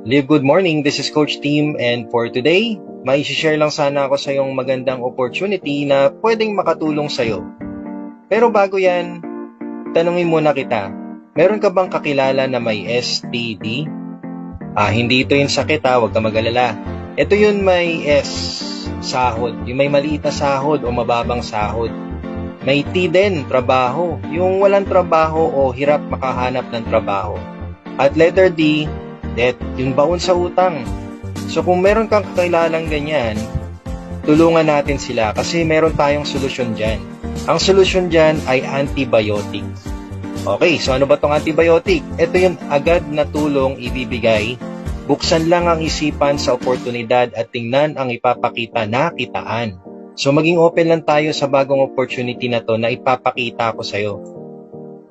Live good morning, this is Coach Team and for today, may share lang sana ako sa yung magandang opportunity na pwedeng makatulong sa'yo. Pero bago yan, tanungin muna kita, meron ka bang kakilala na may STD? Ah, hindi ito yung sakit ha, huwag ka mag-alala. Ito yun may S, sahod. Yung may maliit na sahod o mababang sahod. May T din, trabaho. Yung walang trabaho o hirap makahanap ng trabaho. At letter D, debt, yung baon sa utang. So kung meron kang kakilalang ganyan, tulungan natin sila kasi meron tayong solusyon dyan. Ang solusyon dyan ay antibiotic. Okay, so ano ba tong antibiotic? Ito yung agad na tulong ibibigay. Buksan lang ang isipan sa oportunidad at tingnan ang ipapakita na kitaan. So maging open lang tayo sa bagong opportunity na to na ipapakita ko sa'yo.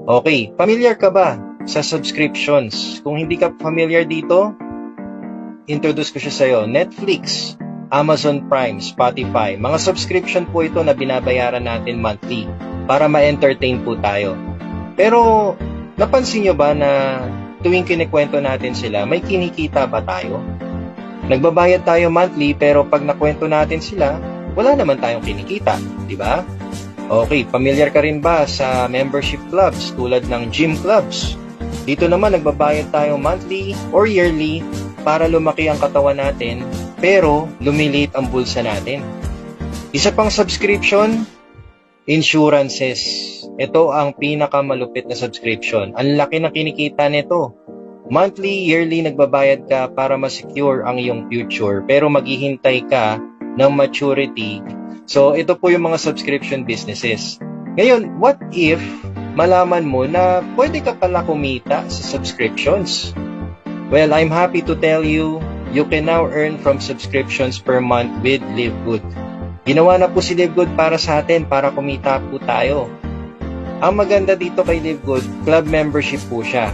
Okay, familiar ka ba sa subscriptions? Kung hindi ka familiar dito, introduce ko siya sa'yo. Netflix, Amazon Prime, Spotify. Mga subscription po ito na binabayaran natin monthly para ma-entertain po tayo. Pero napansin nyo ba na tuwing kinikwento natin sila, may kinikita ba tayo? Nagbabayad tayo monthly pero pag nakwento natin sila, wala naman tayong kinikita, di ba? Okay, familiar ka rin ba sa membership clubs tulad ng gym clubs? Dito naman nagbabayad tayo monthly or yearly para lumaki ang katawan natin pero lumiliit ang bulsa natin. Isa pang subscription, insurances. Ito ang pinakamalupit na subscription. Ang laki na kinikita nito. Monthly, yearly nagbabayad ka para ma-secure ang iyong future pero maghihintay ka ng maturity. So, ito po yung mga subscription businesses. Ngayon, what if malaman mo na pwede ka pala kumita sa subscriptions? Well, I'm happy to tell you, you can now earn from subscriptions per month with Live Good. Ginawa na po si Live Good para sa atin, para kumita po tayo. Ang maganda dito kay Live Good, club membership po siya.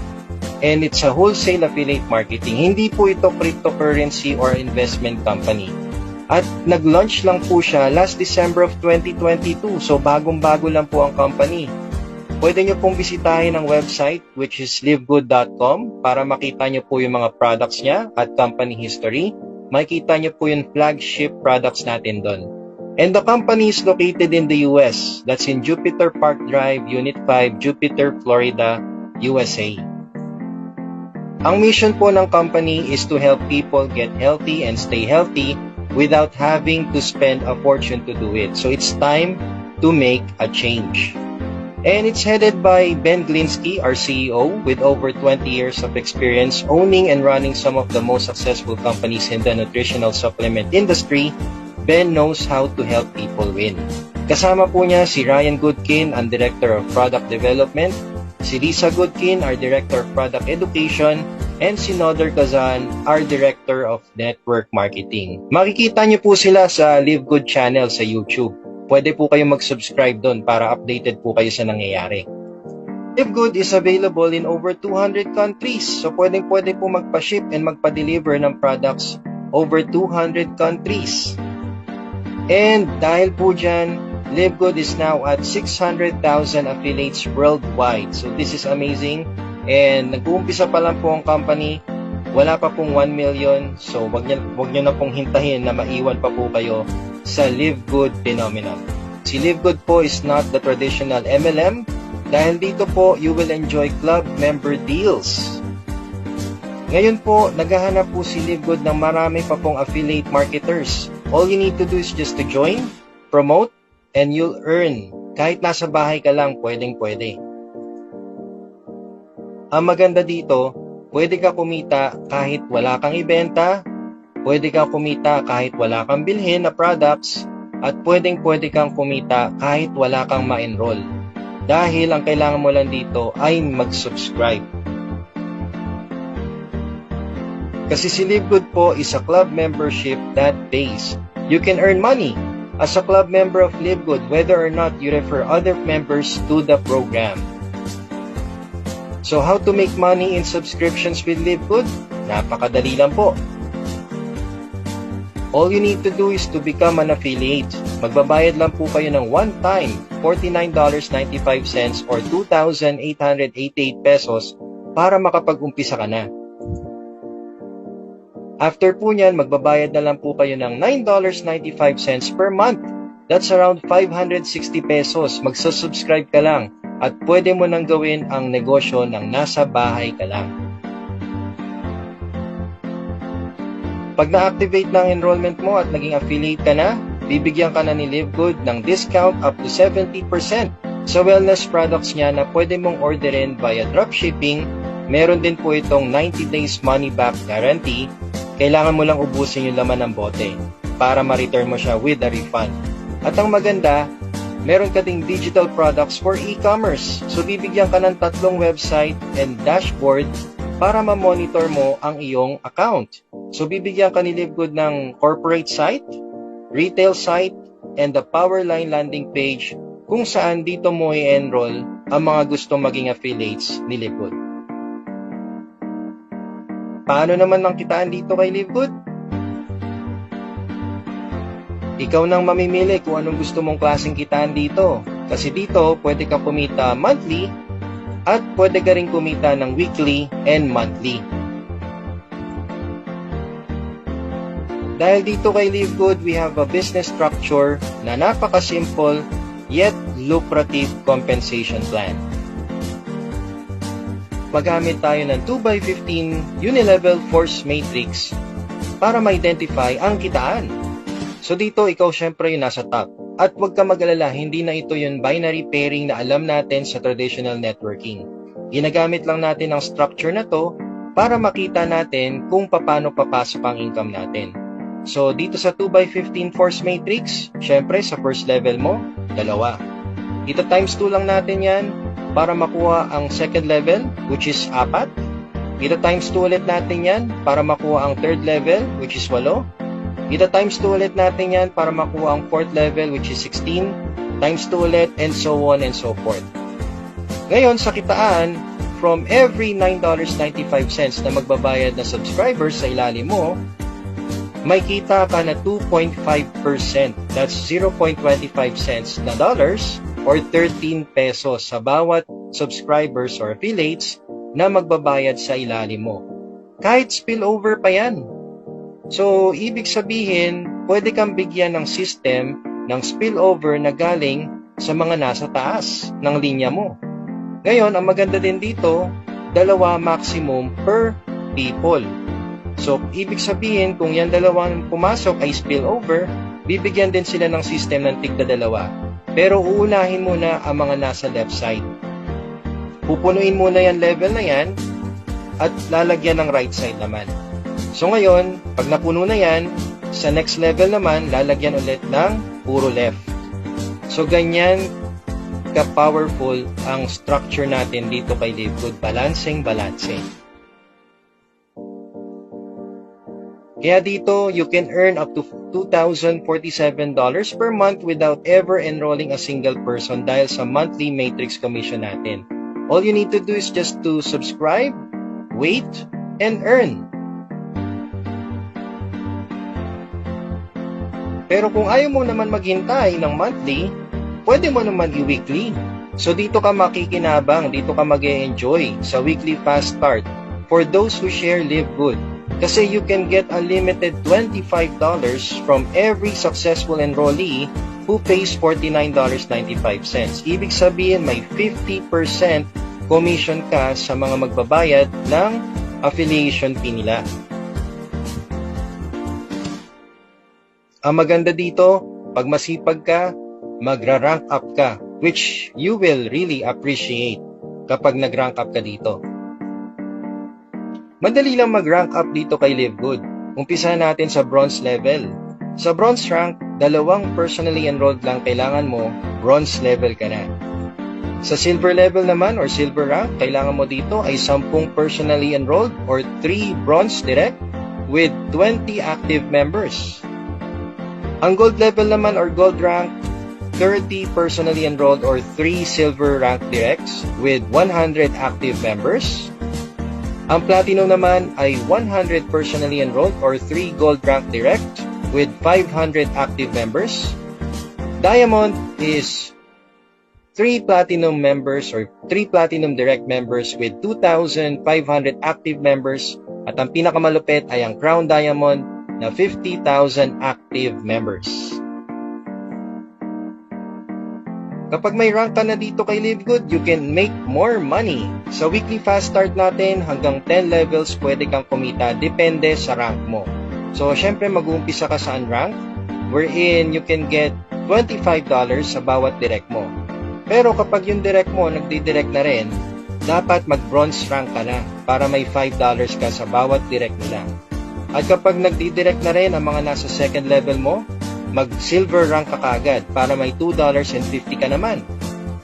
And it's a wholesale affiliate marketing. Hindi po ito cryptocurrency or investment company. At nag-launch lang po siya last December of 2022. So bagong-bago lang po ang company. Pwede nyo pong bisitahin ang website which is livegood.com para makita nyo po yung mga products niya at company history. Makikita nyo po yung flagship products natin doon. And the company is located in the US. That's in Jupiter Park Drive, Unit 5, Jupiter, Florida, USA. Ang mission po ng company is to help people get healthy and stay healthy without having to spend a fortune to do it. So it's time to make a change. And it's headed by Ben Glinsky, our CEO, with over 20 years of experience owning and running some of the most successful companies in the nutritional supplement industry. Ben knows how to help people win. Kasama po niya si Ryan Goodkin, ang Director of Product Development, si Lisa Goodkin, our Director of Product Education, and si Noder Kazan, our Director of Network Marketing. Makikita niyo po sila sa Live Good channel sa YouTube. Pwede po kayong mag-subscribe doon para updated po kayo sa nangyayari. Live Good is available in over 200 countries. So pwedeng pwede po magpa-ship and magpa-deliver ng products over 200 countries. And dahil po dyan, Live Good is now at 600,000 affiliates worldwide. So this is amazing. And nag-uumpisa pa lang po ang company. Wala pa pong 1 million. So wag niyo, wag niyo na pong hintahin na maiwan pa po kayo sa Live Good phenomenon. Si Live Good po is not the traditional MLM. Dahil dito po, you will enjoy club member deals. Ngayon po, naghahanap po si Live Good ng marami pa pong affiliate marketers. All you need to do is just to join, promote, and you'll earn. Kahit nasa bahay ka lang, pwedeng pwede. Ang maganda dito, pwede ka kumita kahit wala kang ibenta, pwede kang kumita kahit wala kang bilhin na products, at pwedeng pwede kang kumita kahit wala kang ma-enroll. Dahil ang kailangan mo lang dito ay mag-subscribe. Kasi si Live Good po is a club membership that pays. You can earn money as a club member of Live Good whether or not you refer other members to the program. So how to make money in subscriptions with Live Good? Napakadali lang po. All you need to do is to become an affiliate. Magbabayad lang po kayo ng one time, $49.95 or 2,888 pesos para makapag-umpisa ka na. After po niyan, magbabayad na lang po kayo ng $9.95 per month. That's around 560 pesos. Magsusubscribe ka lang at pwede mo nang gawin ang negosyo ng nasa bahay ka lang. Pag na-activate na ang enrollment mo at naging affiliate ka na, bibigyan ka na ni LiveGood ng discount up to 70% sa wellness products niya na pwede mong orderin via dropshipping. Meron din po itong 90 days money back guarantee. Kailangan mo lang ubusin yung laman ng bote para ma-return mo siya with a refund. At ang maganda, meron ka ding digital products for e-commerce. So bibigyan ka ng tatlong website and dashboard para ma-monitor mo ang iyong account. So bibigyan ka ni LiveGood ng corporate site, retail site, and the Powerline landing page kung saan dito mo i-enroll ang mga gustong maging affiliates ni LiveGood. Paano naman ang kitaan dito kay LiveGood? Ikaw nang mamimili kung anong gusto mong klaseng kitaan dito. Kasi dito, pwede kang kumita monthly at pwede ka rin kumita ng weekly and monthly. Dahil dito kay LiveGood, we have a business structure na napaka-simple yet lucrative compensation plan. Magamit tayo ng 2x15 unilevel force matrix para ma-identify ang kitaan. So dito, ikaw syempre yung nasa top. At huwag ka mag-alala, hindi na ito yung binary pairing na alam natin sa traditional networking. Ginagamit lang natin ang structure na to para makita natin kung paano papasok ang income natin. So, dito sa 2x15 force matrix, syempre sa first level mo, dalawa. Dito times 2 lang natin yan para makuha ang second level, which is apat. Dito times 2 ulit natin yan para makuha ang third level, which is walo. Dito times 2 ulit natin yan para makuha ang fourth level, which is 16. Times 2 ulit, and so on and so forth. Ngayon, sa kitaan, from every $9.95 na magbabayad na subscribers sa ilalim mo, may kita ka na 2.5%. That's 0.25 cents na dollars or 13 pesos sa bawat subscribers or affiliates na magbabayad sa ilalim mo. Kahit spillover pa yan. So, ibig sabihin, pwede kang bigyan ng system ng spillover na galing sa mga nasa taas ng linya mo. Ngayon, ang maganda din dito, dalawa maximum per people. So, ibig sabihin, kung yan dalawang pumasok ay spillover, bibigyan din sila ng system ng tigda dalawa. Pero uunahin muna ang mga nasa left side. Pupunuin muna yan level na yan at lalagyan ng right side naman. So ngayon, pag napuno na yan, sa next level naman, lalagyan ulit ng puro left. So ganyan ka-powerful ang structure natin dito kay Livegood. Balancing, balancing. Kaya dito, you can earn up to $2,047 per month without ever enrolling a single person dahil sa monthly matrix commission natin. All you need to do is just to subscribe, wait, and earn. Pero kung ayaw mo naman maghintay ng monthly, pwede mo naman i-weekly. So dito ka makikinabang, dito ka mag enjoy sa weekly fast start for those who share Live Good. Kasi you can get unlimited $25 from every successful enrollee who pays $49.95. Ibig sabihin may 50% commission ka sa mga magbabayad ng affiliation fee nila. Ang maganda dito, pag masipag ka, magra-rank up ka, which you will really appreciate kapag nag-rank up ka dito. Madali lang mag-rank up dito kay Livegood. Umpisa natin sa bronze level. Sa bronze rank, dalawang personally enrolled lang kailangan mo, bronze level ka na. Sa silver level naman or silver rank, kailangan mo dito ay 10 personally enrolled or 3 bronze direct with 20 active members. Ang gold level naman or gold rank, 30 personally enrolled or 3 silver rank directs with 100 active members. Ang platinum naman ay 100 personally enrolled or 3 gold rank direct with 500 active members. Diamond is 3 platinum members or 3 platinum direct members with 2,500 active members at ang pinakamalupit ay ang Crown Diamond na 50,000 active members. Kapag may rank ka na dito kay Live Good, you can make more money. Sa weekly fast start natin, hanggang 10 levels pwede kang kumita depende sa rank mo. So, syempre mag-uumpisa ka sa unrank, wherein you can get $25 sa bawat direct mo. Pero kapag yung direct mo nagdi-direct na rin, dapat mag-bronze rank ka na para may $5 ka sa bawat direct nila. At kapag nagdi-direct na rin ang mga nasa second level mo, mag-silver rank ka kagad para may $2.50 ka naman.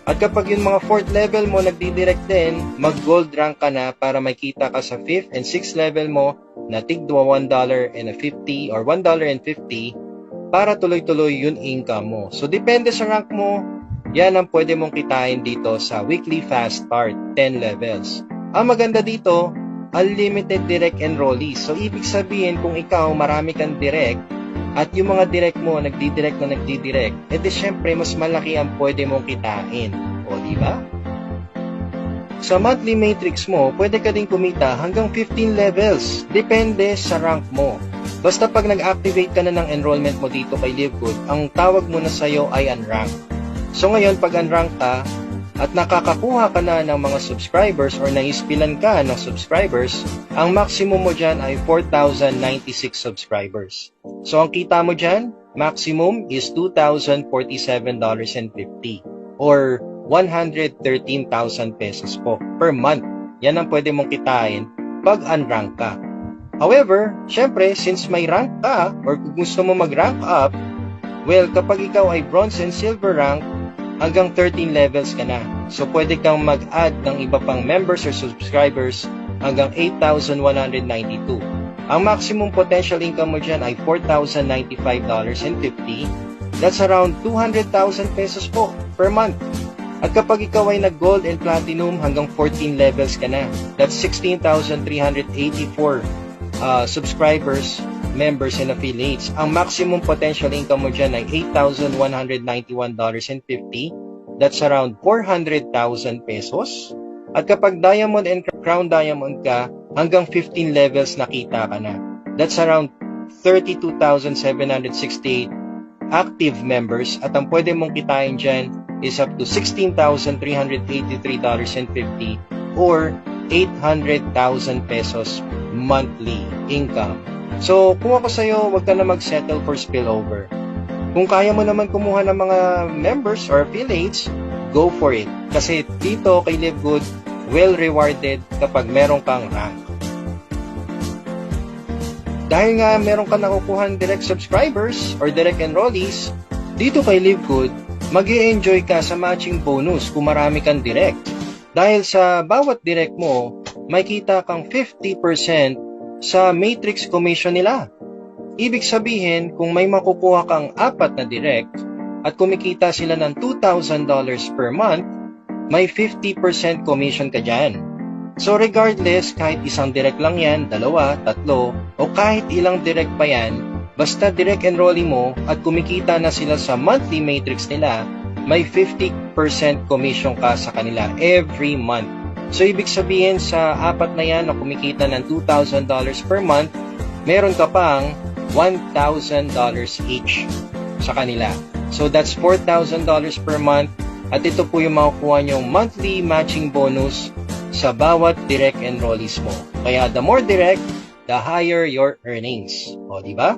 At kapag yung mga 4th level mo nagdi-direct din, mag-gold rank ka na para may kita ka sa 5th and 6th level mo na tigdwa $1.50 or $1.50 para tuloy-tuloy yun income mo. So, depende sa rank mo, yan ang pwede mong kitain dito sa weekly fast start, 10 levels. Ang maganda dito, unlimited direct enrollees. So, ibig sabihin kung ikaw marami kang direct, at yung mga direct mo, nagdi-direct na nagdi-direct, edi syempre mas malaki ang pwede mong kitain. O, di ba? Sa monthly matrix mo, pwede ka din kumita hanggang 15 levels. Depende sa rank mo. Basta pag nag-activate ka na ng enrollment mo dito kay LiveGood, ang tawag mo na sa'yo ay unrank. So ngayon, pag unrank ka, at nakakakuha ka na ng mga subscribers or naispilan ka ng subscribers, ang maximum mo dyan ay 4,096 subscribers. So ang kita mo dyan, maximum is $2,047.50 or 113,000 pesos po per month. Yan ang pwede mong kitain pag unrank ka. However, syempre, since may rank ka or kung gusto mo mag-rank up, well, kapag ikaw ay bronze and silver rank, hanggang 13 levels ka na. So, pwede kang mag-add ng iba pang members or subscribers hanggang 8,192. Ang maximum potential income mo dyan ay $4,095.50. That's around 200,000 pesos po per month. At kapag ikaw ay nag-gold and platinum hanggang 14 levels ka na, that's 16,384 uh, subscribers, members, and affiliates. Ang maximum potential income mo dyan ay $8,191.50. That's around 400,000 pesos. At kapag Diamond and Crown Diamond ka, hanggang 15 levels nakita ka na. That's around 32,768 active members at ang pwede mong kitain dyan is up to $16,383.50 or 800,000 pesos monthly income. So, kung ako sa'yo, wag ka na mag-settle for spillover. Kung kaya mo naman kumuha ng mga members or affiliates, go for it. Kasi dito kay Live Good, well rewarded kapag meron kang rank. Dahil nga meron ka nakukuhan direct subscribers or direct enrollees, dito kay Live Good, mag enjoy ka sa matching bonus kung marami kang direct. Dahil sa bawat direct mo, may kita kang 50% sa matrix commission nila. Ibig sabihin, kung may makukuha kang apat na direct at kumikita sila ng $2,000 per month, may 50% commission ka dyan. So regardless, kahit isang direct lang yan, dalawa, tatlo, o kahit ilang direct pa yan, Basta direct enrollee mo at kumikita na sila sa monthly matrix nila, may 50% commission ka sa kanila every month. So, ibig sabihin sa apat na yan na kumikita ng $2,000 per month, meron ka pang $1,000 each sa kanila. So, that's $4,000 per month at ito po yung makukuha nyong monthly matching bonus sa bawat direct enrollees mo. Kaya the more direct, the higher your earnings. O, di ba?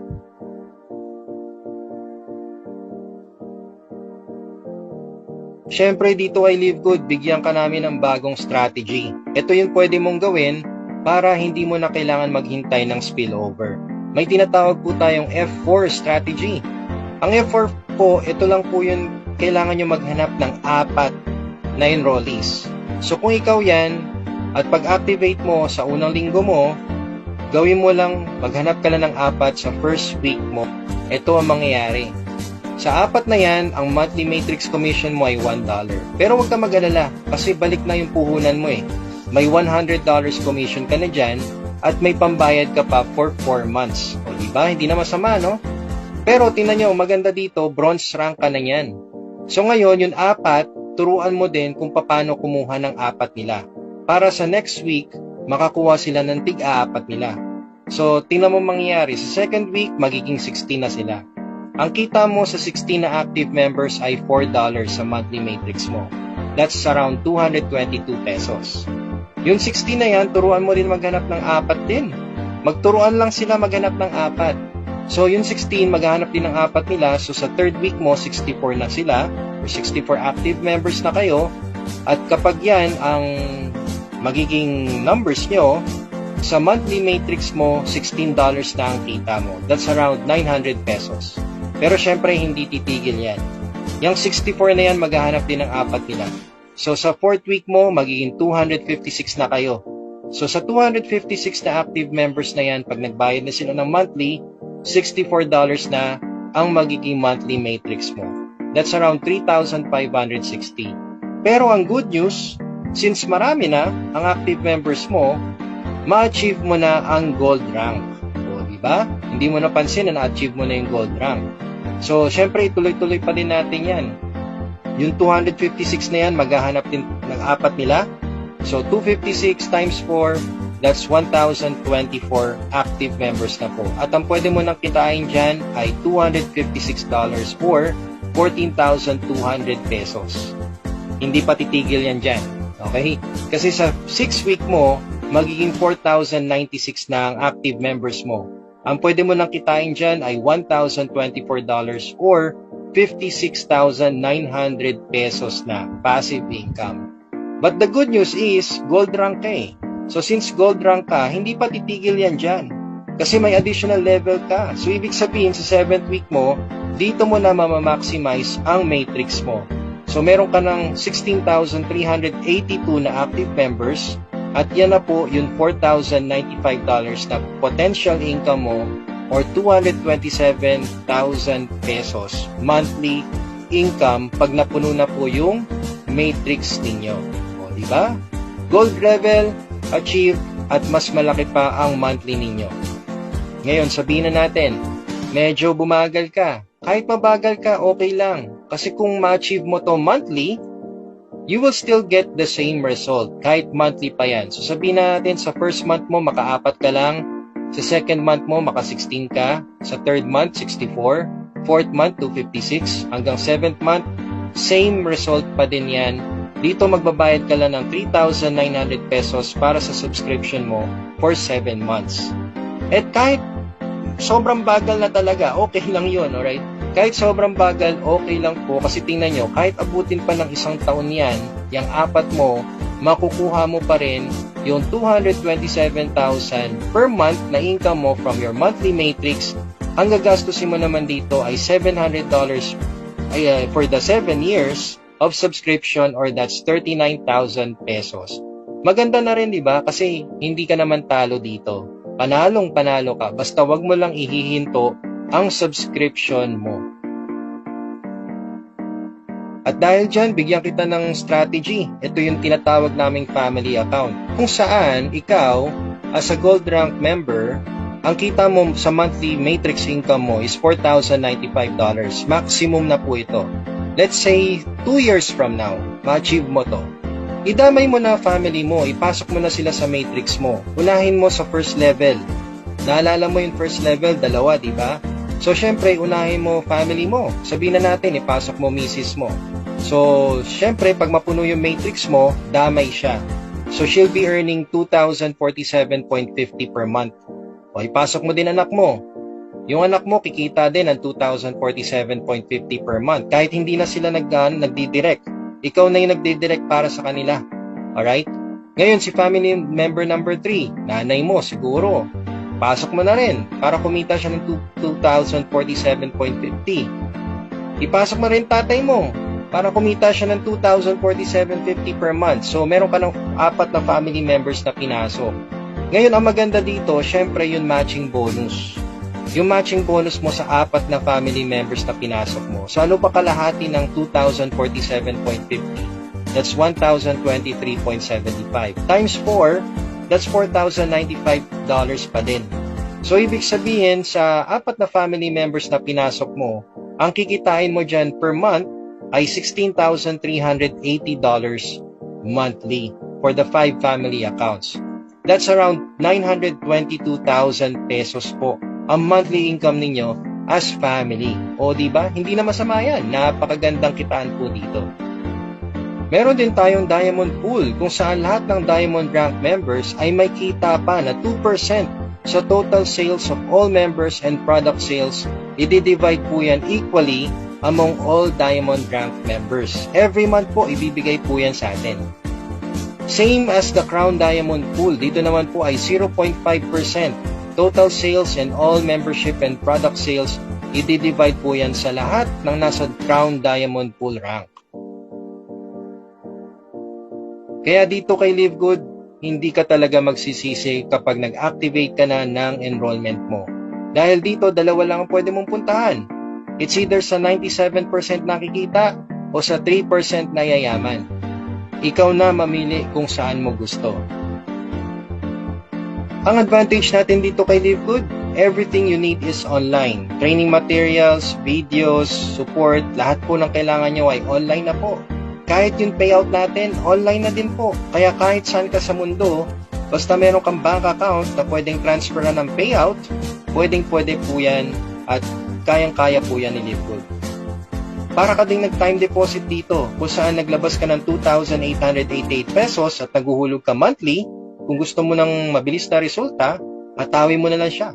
Siyempre dito ay Live Good, bigyan ka namin ng bagong strategy. Ito yung pwede mong gawin para hindi mo na kailangan maghintay ng spillover. May tinatawag po tayong F4 strategy. Ang F4 po, ito lang po yung kailangan nyo maghanap ng apat na enrollees. So kung ikaw yan, at pag-activate mo sa unang linggo mo, gawin mo lang, maghanap ka lang ng apat sa first week mo. Ito ang mangyayari sa apat na yan, ang monthly matrix commission mo ay $1. Pero huwag ka mag-alala kasi balik na yung puhunan mo eh. May $100 commission ka na dyan at may pambayad ka pa for 4 months. O di ba? Hindi na masama, no? Pero tingnan nyo, maganda dito, bronze rank ka na yan. So ngayon, yung apat, turuan mo din kung paano kumuha ng apat nila. Para sa next week, makakuha sila ng tig-aapat nila. So, tingnan mo mangyayari. Sa second week, magiging 16 na sila. Ang kita mo sa 16 na active members ay $4 sa monthly matrix mo. That's around 222 pesos. Yung 16 na yan, turuan mo din maghanap ng apat din. Magturuan lang sila maghanap ng apat. So, yung 16, maghanap din ng apat nila. So, sa third week mo, 64 na sila. Or 64 active members na kayo. At kapag yan, ang magiging numbers nyo, sa monthly matrix mo, $16 na ang kita mo. That's around 900 pesos. Pero syempre, hindi titigil yan. Yung 64 na yan, maghahanap din ng apat nila. So, sa fourth week mo, magiging 256 na kayo. So, sa 256 na active members na yan, pag nagbayad na sila ng monthly, $64 na ang magiging monthly matrix mo. That's around 3,560. Pero ang good news, since marami na ang active members mo, ma-achieve mo na ang gold rank. O, di ba? Hindi mo napansin na na-achieve mo na yung gold rank. So, syempre, ituloy-tuloy pa din natin yan. Yung 256 na yan, maghahanap din ng apat nila. So, 256 times 4, that's 1,024 active members na po. At ang pwede mo nang kitain dyan ay $256 or 14,200 pesos. Hindi pa titigil yan dyan. Okay? Kasi sa 6 week mo, magiging 4,096 na ang active members mo. Ang pwede mo nang kitain dyan ay $1,024 or 56,900 pesos na passive income. But the good news is, gold rank ka eh. So since gold rank ka, hindi pa titigil yan dyan. Kasi may additional level ka. So ibig sabihin sa 7th week mo, dito mo na mamamaximize ang matrix mo. So meron ka ng 16,382 na active members at yan na po yung $4,095 na potential income mo or 227,000 pesos monthly income pag napuno na po yung matrix ninyo. O, di ba? Gold level, achieve, at mas malaki pa ang monthly ninyo. Ngayon, sabihin na natin, medyo bumagal ka. Kahit mabagal ka, okay lang. Kasi kung ma-achieve mo to monthly, you will still get the same result kahit monthly pa yan. So sabihin natin sa first month mo makaapat ka lang, sa second month mo maka 16 ka, sa third month 64, fourth month 256, hanggang seventh month same result pa din yan. Dito magbabayad ka lang ng 3,900 pesos para sa subscription mo for 7 months. At kahit sobrang bagal na talaga, okay lang yun, alright? Kahit sobrang bagal, okay lang po kasi tingnan nyo, kahit abutin pa ng isang taon yan, yung apat mo, makukuha mo pa rin yung 227,000 per month na income mo from your monthly matrix. Ang gagastusin mo naman dito ay $700 ay, uh, for the 7 years of subscription or that's 39,000 pesos. Maganda na rin, di ba? Kasi hindi ka naman talo dito. Panalong panalo ka, basta wag mo lang ihihinto ang subscription mo. At dahil dyan, bigyan kita ng strategy. Ito yung tinatawag naming family account. Kung saan, ikaw, as a gold rank member, ang kita mo sa monthly matrix income mo is $4,095. Maximum na po ito. Let's say, 2 years from now, ma-achieve mo to. Idamay mo na family mo, ipasok mo na sila sa matrix mo. Unahin mo sa first level. Naalala mo yung first level, dalawa, di ba? So, syempre, unahin mo family mo. Sabihin na natin, ipasok mo misis mo. So, syempre, pag mapuno yung matrix mo, damay siya. So, she'll be earning 2,047.50 per month. O, ipasok mo din anak mo. Yung anak mo, kikita din ng 2,047.50 per month. Kahit hindi na sila nag, uh, nagdidirect. Ikaw na yung nagdidirect para sa kanila. Alright? Ngayon, si family member number 3, nanay mo, siguro, Pasok mo na rin para kumita siya ng 2,047.50. Ipasok mo rin tatay mo para kumita siya ng 2,047.50 per month. So, meron ka ng apat na family members na pinasok. Ngayon, ang maganda dito, syempre yung matching bonus. Yung matching bonus mo sa apat na family members na pinasok mo. So, ano pa kalahati ng 2,047.50? That's 1,023.75. Times 4, that's $4,095 pa din. So, ibig sabihin, sa apat na family members na pinasok mo, ang kikitain mo dyan per month ay $16,380 monthly for the five family accounts. That's around 922,000 pesos po ang monthly income ninyo as family. O di ba? Hindi na masama yan. Napakagandang kitaan po dito. Meron din tayong Diamond Pool kung saan lahat ng Diamond Rank members ay may kita pa na 2% sa total sales of all members and product sales. I-divide po yan equally among all Diamond Rank members. Every month po, ibibigay po yan sa atin. Same as the Crown Diamond Pool, dito naman po ay 0.5% total sales and all membership and product sales, i-divide po yan sa lahat ng nasa Crown Diamond Pool rank. Kaya dito kay Live Good, hindi ka talaga magsisisi kapag nag-activate ka na ng enrollment mo. Dahil dito, dalawa lang ang pwede mong puntahan. It's either sa 97% nakikita o sa 3% na yayaman. Ikaw na mamili kung saan mo gusto. Ang advantage natin dito kay Live Good, everything you need is online. Training materials, videos, support, lahat po ng kailangan nyo ay online na po. Kahit yung payout natin, online na din po. Kaya kahit saan ka sa mundo, basta meron kang bank account na pwedeng transferan ng payout, pwedeng pwede po yan at kayang-kaya po yan ni Live Good. Para ka ding nag-time deposit dito kung saan naglabas ka ng 2,888 pesos at naguhulog ka monthly, kung gusto mo ng mabilis na resulta, atawin mo na lang siya.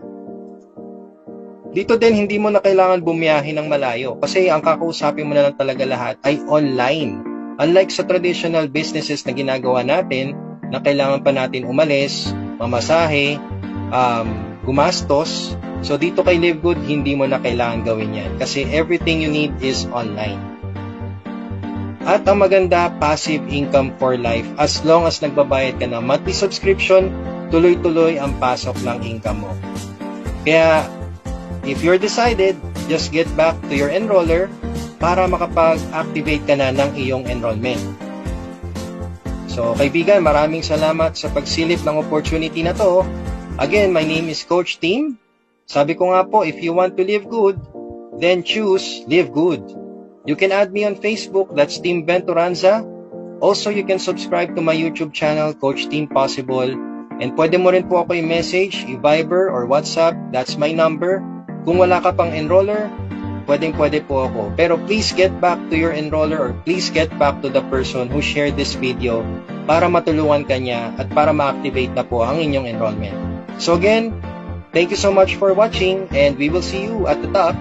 Dito din, hindi mo na kailangan bumiyahe ng malayo kasi ang kakausapin mo na lang talaga lahat ay online. Unlike sa traditional businesses na ginagawa natin, na kailangan pa natin umalis, mamasahe, um, gumastos. So dito kay Live Good, hindi mo na kailangan gawin yan kasi everything you need is online. At ang maganda, passive income for life. As long as nagbabayad ka ng monthly subscription, tuloy-tuloy ang pasok ng income mo. Kaya, if you're decided, just get back to your enroller para makapag-activate ka na ng iyong enrollment. So, kaibigan, maraming salamat sa pagsilip ng opportunity na to. Again, my name is Coach Tim. Sabi ko nga po, if you want to live good, then choose live good. You can add me on Facebook, that's Team Venturanza. Also, you can subscribe to my YouTube channel, Coach Team Possible. And pwede mo rin po ako i-message, i-Viber or WhatsApp, that's my number. Kung wala ka pang enroller, pwedeng pwede po ako. Pero please get back to your enroller or please get back to the person who shared this video para matulungan ka niya at para ma-activate na po ang inyong enrollment. So again, thank you so much for watching and we will see you at the top